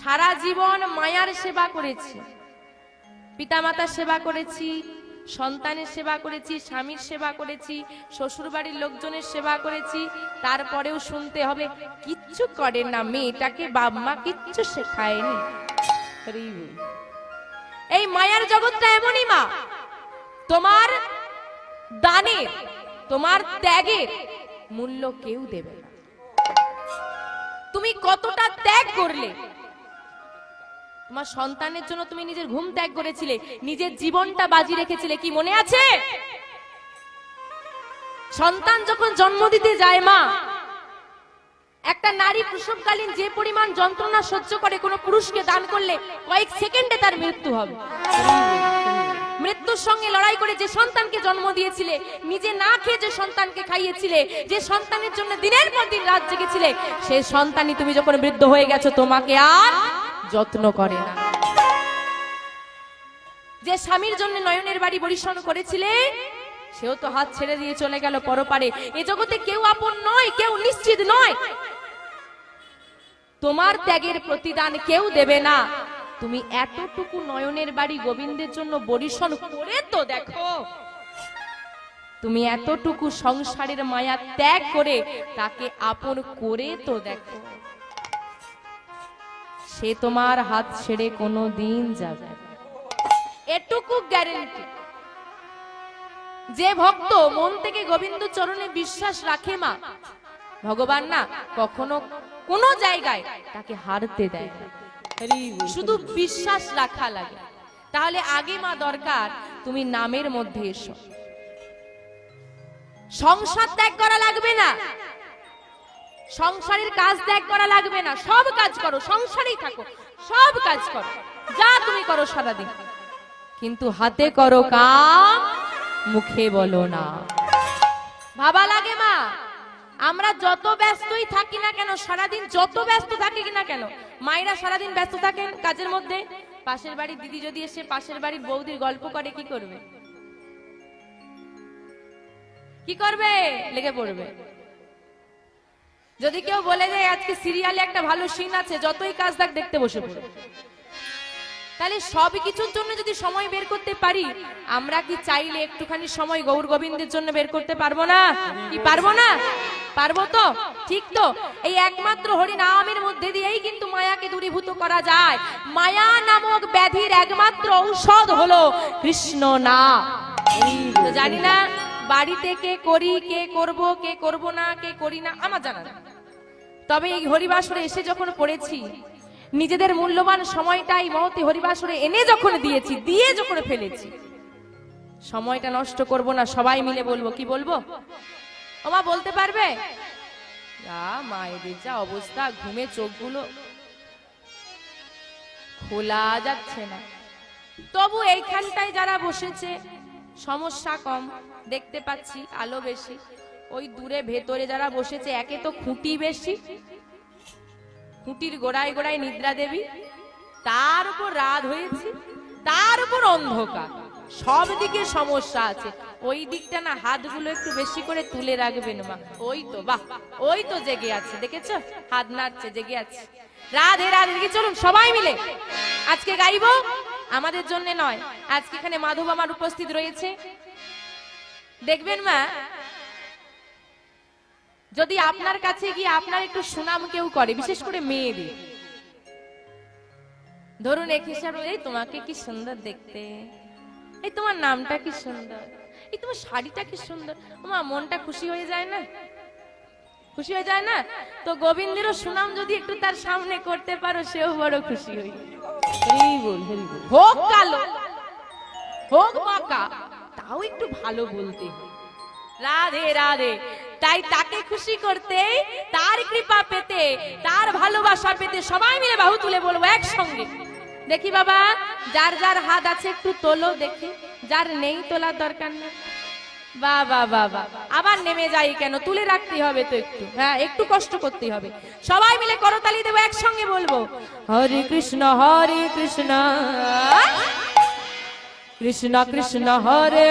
সারা জীবন মায়ার সেবা করেছি। পিতামাতার সেবা করেছি, সন্তানের সেবা করেছি, স্বামীর সেবা করেছি শ্বশুর বাড়ির লোকজনের সেবা করেছি, তারপরেও শুনতে হবে, কিচ্ছু করে না, মেয়েটাকে বাবা কিচ্ছু শেখায়নি। এই মায়ার জগৎটা এমনই মা, তোমার দানের তোমার ত্যাগের মূল্য কেউ দেবে না। তুমি কতটা ত্যাগ করলে তোমার সন্তানের জন্য তুমি নিজের ঘুম ত্যাগ করেছিলে, নিজের জীবনটা বাজি রেখেছিলে, কি মনে আছে? সন্তান যখন জন্ম দিতে যায় মা, একটা নারী প্রসবকালীন যে পরিমাণ যন্ত্রণা সহ্য করে কোনো পুরুষকে দান করলে কয়েক সেকেন্ডে তার মৃত্যু হবে। মৃত্যুর সঙ্গে লড়াই করে যে সন্তানকে জন্ম দিয়েছিলে, নিজে না খেয়ে যে সন্তানকে খাইয়েছিলে, যে সন্তানের জন্য দিনের পর দিন রাত জেগেছিলে সেই সন্তানই তুমি যখন বৃদ্ধ হয়ে গেছো, তোমাকে আর যত্ন করে না। যে স্বামীর জন্য নয়নের বাড়ি বরিশন করেছিলে, সেও তো হাত ছেড়ে দিয়ে চলে গেল পরপারে। এ জগতে কেউ আপন নয়, কেউ নিশ্চিত নয়। তোমার ত্যাগের প্রতিদান কেউ দেবে না। তুমি এতটুকু নয়নের বাড়ি গোবিন্দের জন্য বরিশন করে তো দেখো। তুমি এতটুকু সংসারের মায়া ত্যাগ করে তাকে আপন করে তো দেখো। সে তোমার হাত ছেড়ে কোনো দিন যাবে এটুকু গ্যারেন্টি যে ভক্ত মন থেকে গোবিন্দ চরণে বিশ্বাস রাখে মা, ভগবান না কখনো কোনো জায়গায় তাকে হারতে দেয় শুধু বিশ্বাস রাখা লাগে। তাহলে আগে মা দরকার, তুমি নামের মধ্যে এসো। সংসার ত্যাগ করা লাগবে না। সংসারের কাজ ত্যাগ করা লাগবে না। সব কাজ করো, সংসারেই থাকো। সব কাজ করো। যা তুমি করো সারাদিন। কিন্তু হাতে করো কাম, মুখে বলো না। ভাবা লাগে মা। আমরা যত ব্যস্তই থাকি না কেন, সারাদিন যত ব্যস্ত থাকি না কেন, মায়েরা সারাদিন ব্যস্ত থাকেন কাজের মধ্যে? পাশের বাড়ির দিদি যদি এসে পাশের বাড়ির বৌদির গল্প করে, কি করবে? কি করবে? লেগে পড়বে। যদি কেউ বলে যে আজকে সিরিয়ালে একটা ভালো সিন আছে, যতই কাজ থাক দেখতে বসে তাহলে সব কিছুর জন্য যদি সময় বের করতে পারি, আমরা কি চাইলে একটুখানি সময় গৌর গোবিন্দের জন্য বের করতে পারব না? কি পারব না? পারব তো? ঠিক তো? এই একমাত্র হরি নামের মধ্যে দিয়েই কিন্তু মায়াকে দূরীভূত করা যায়। মায়া নামক ব্যাধির একমাত্র ঔষধ হলো কৃষ্ণ না। জানি না, বাড়িতে কে করি, কে করব কে করব না, কে করি না, আমার জানা নেই। তবে এই হরিবাসরে এসে যখন পড়েছি, নিজেদের মূল্যবান সময়টাই মহতি হরিবাসরে এনে যখন দিয়েছি, দিয়ে যখন ফেলেছি, সময়টা নষ্ট করব না, সবাই মিলে বলব, কি বলব? ওমা বলতে পারবে? মায়েদের যা অবস্থা, ঘুমে চোখগুলো খোলা যাচ্ছে না। তবু এইখানটায় যারা বসেছে, সমস্যা কম, দেখতে পাচ্ছি আলো বেশি। ওই দূরে ভেতরে যারা বসেছে, একে তো খুঁটি বেশি। খুঁটির গোড়ায় গোড়ায় নিদ্রা দেবী। তার উপর রাত হয়েছে, তার উপর অন্ধকার। সব দিকে সমস্যা আছে। ওই দিকটা না হাতগুলো একটু বেশি করে তুলে রাখবেন মা। ওই তো, বাহ, ওই তো জেগে আছে, দেখেছ? হাত নাড়ছে, জেগে আছে। রাধে রাধে, দেখি, চলুন সবাই মিলে। আজকে গাইবো আমাদের জন্য নয়, আজকে এখানে মাধব আমার উপস্থিত রয়েছে। দেখবেন মা যদি আপনার কাছে গিয়ে আপনার একটু সুনাম কেউ করে বিশেষ করে মেয়েদের ধরুন এক হিসাবে এই তোমাকে কি সুন্দর দেখতে? এই তোমার নামটা কি সুন্দর? এই তোমার শাড়িটা কি সুন্দর? তোমার মনটা খুশি হয়ে যায় না? খুশি হয়ে যায় না? তো গোবিন্দেরও সুনাম যদি একটু তার সামনে করতে পারো সেও বড় খুশি হই বল হোক কালো। হোক বাঁকা তাও একটু ভালো বলতে। রাধে রাধে। তাই তাকে খুশি করতে, তার কৃপা পেতে, তার ভালোবাসা পেতে সবাই মিলে বাহু তুলে বলব একসঙ্গে। দেখি বাবা, যার যার হাত আছে একটু তোলো দেখি, যার নেই তোলার দরকার নেই। বা বা বা বা, আবার নেমে যাই কেন? তুলে রাখতে হবে তো একটু হ্যাঁ একটু কষ্ট করতে হবে। সবাই মিলে করতালি দেবো, একসঙ্গে বলব, হরে কৃষ্ণ হরে কৃষ্ণ কৃষ্ণ কৃষ্ণ, হরে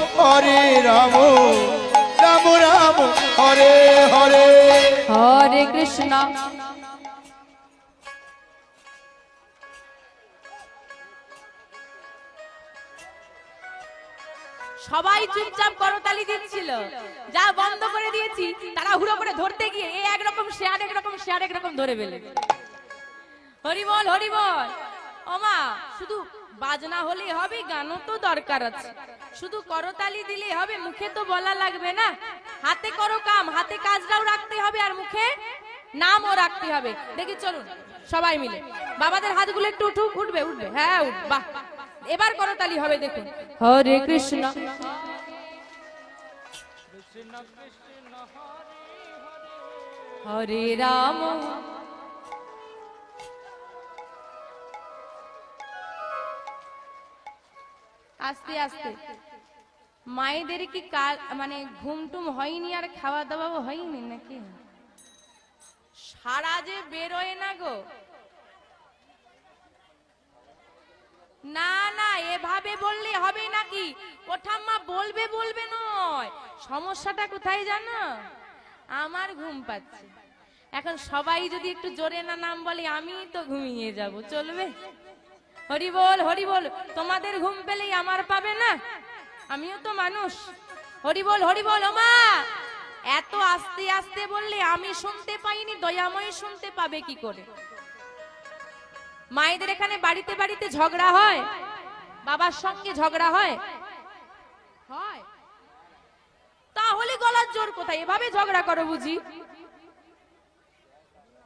হরে রাম রাম রাম, হরে হরে। হরে কৃষ্ণ। সবাই চুপচাপ করতালি দিচ্ছিল। যা বন্ধ করে দিয়েছি তারা হুড়ো করে ধরতে গিয়ে এ একরকম, সে আরেক রকম, সে আরেক রকম ধরে ফেলে। হরি বল হরি বল ওমা শুধু বাজনা হলে হবে, গানও তো দরকার আছে। শুধু করতালি দিলে হবে, মুখে তো বলা লাগবে না। হাতে করো কাম, হাতে কাজটাও রাখতে হবে আর মুখে নামও রাখতে হবে। দেখি চলুন, সবাই মিলে। বাবাদের হাতগুলো একটু উঠুক, উঠবে উঠবে। হ্যাঁ উঠ, বাহ। এবার করতালি হবে, দেখুন। হরে কৃষ্ণ। হরে রাম। আস্তে আস্তে। মায়েদের কি কাল মানে ঘুমটুম হয়নি আর খাওয়া দাওয়াও হয়নি নাকি? সারা যে বেরোয় না গো। না না, এভাবে বললে হবে নাকি? ও ঠাম্মা বলবে বলবে নয়। সমস্যাটা কোথায় জানো? আমার ঘুম পাচ্ছে। এখন সবাই যদি একটু জোরে না নাম বলে আমি তো ঘুমিয়ে যাব। চলবে? হরি বল হরি বল, তোমাদের ঘুম পেলেই আমার পাবে না? আমিও তো মানুষ। হরি বল হরি বল, ওমা! এত আস্তে আস্তে বললে আমি শুনতে পাইনি, দয়াময় শুনতে পাবে কি করে? মায়েদের এখানে বাড়িতে বাড়িতে ঝগড়া হয়। বাবার সঙ্গে ঝগড়া হয়। হয়। তাহলে গলার জোর কোথায়? এভাবে ঝগড়া করো বুঝি।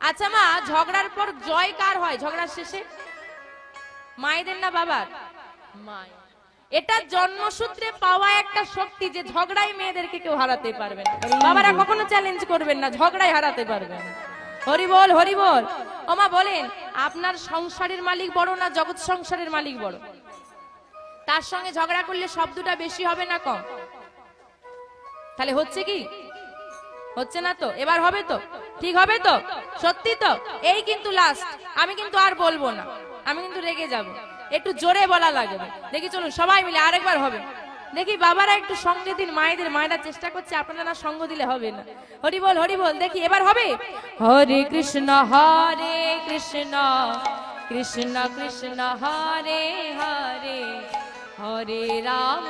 আচ্ছা মা, ঝগড়ার পর জয় কার হয়? ঝগড়ার শেষে? মায়েদের না বাবার? মায়ের। এটা জন্মসূত্রে পাওয়া একটা শক্তি যে ঝগড়াই মেয়েদেরকে কেউ হারাতে পারবে না। বাবারা কখনো চ্যালেঞ্জ করবেন না ঝগড়াই হারাতে পারবেন হরি বল হরি বল। ওমা বলেন আপনার সংসারের মালিক বড় না জগৎ সংসারের মালিক বড়? তার সঙ্গে ঝগড়া করলে শব্দটা বেশি হবে না কম? তাহলে হচ্ছে কি? হচ্ছে না তো? এবার হবে তো? ঠিক হবে তো? সত্যি তো? এই কিন্তু লাস্ট আমি কিন্তু আর বলব না। আমি কিন্তু রেগে যাব। একটু জোরে বলা লাগবে। দেখি চলুন, সবাই মিলে আরেকবার হবে। দেখি বাবারা একটু সঙ্গে দিন, মায়েদের, মায়েরা চেষ্টা করছে, আপনারা না সঙ্গ দিলে হবে না। হরি বল হরি বল, দেখি এবার হবে। হরে কৃষ্ণ হরে কৃষ্ণ কৃষ্ণ কৃষ্ণ, হরে হরে হরে রাম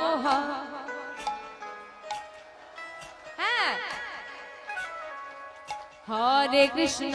হ্যাঁ। হরে কৃষ্ণ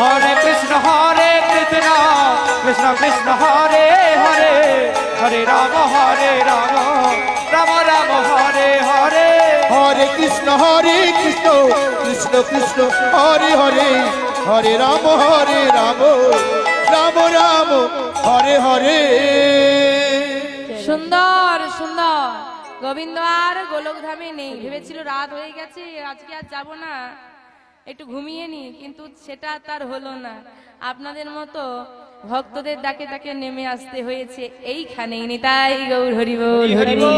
হরে কৃষ্ণ হরে কৃষ্ণ কৃষ্ণ কৃষ্ণ হরে হরে হরে রাম হরে রাম রাম রাম হরে হরে। হরে কৃষ্ণ হরে কৃষ্ণ কৃষ্ণ কৃষ্ণ হরে হরে হরে রাম হরে রাম রাম রাম হরে হরে। সুন্দর সুন্দর। গোবিন্দ আর গোলকধামে নেই। ভেবেছিল রাত হয়ে গেছে আজকে আর যাব না। একটু ঘুমিয়ে নি কিন্তু সেটা তার হলো না। আপনাদের মতো ভক্তদের ডাকে তাকে নেমে আসতে হয়েছে এইখানেই। নিতাই গৌর হরিব হরিবল